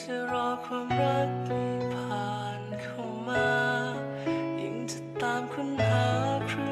จะรอความรักผ่านเข้ามา ยิ่งจะตามค้นหาครื่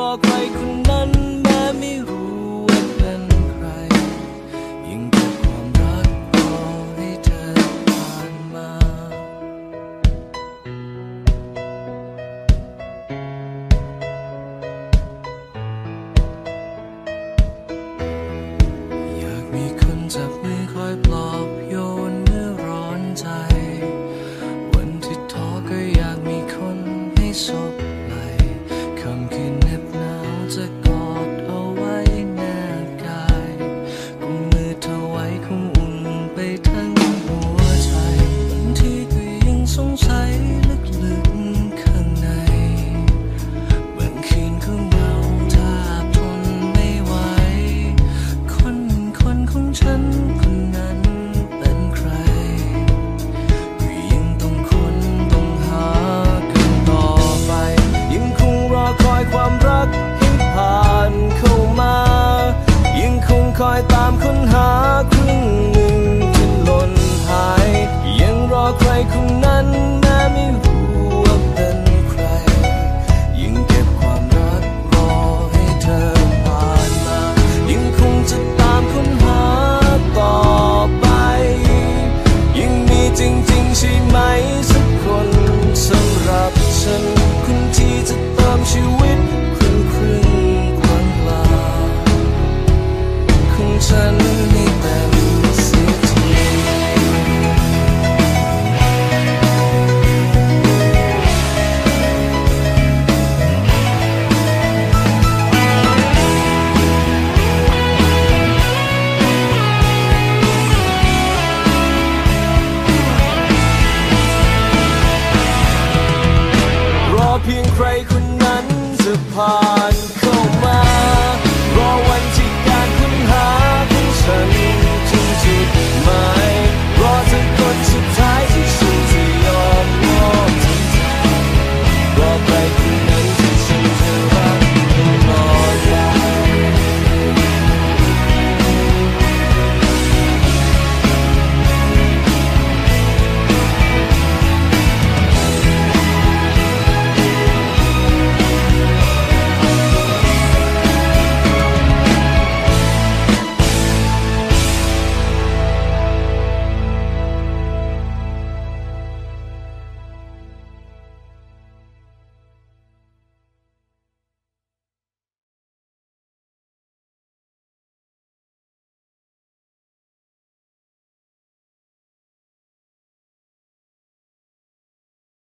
รอใครคนนั้นแม้ไม่รู้ายตามค้นหาครึ่งหนึ่งที่หล่นหาย ยังรอใครคนนั้นแม้ไม่รู้ว่าเป็นใคร ยิ่งเก็บความรักรอให้เธอผ่านมา ยิ่งคงจะตามค้นหาต่อไป ยิ่งมีจริงๆใช่ไหม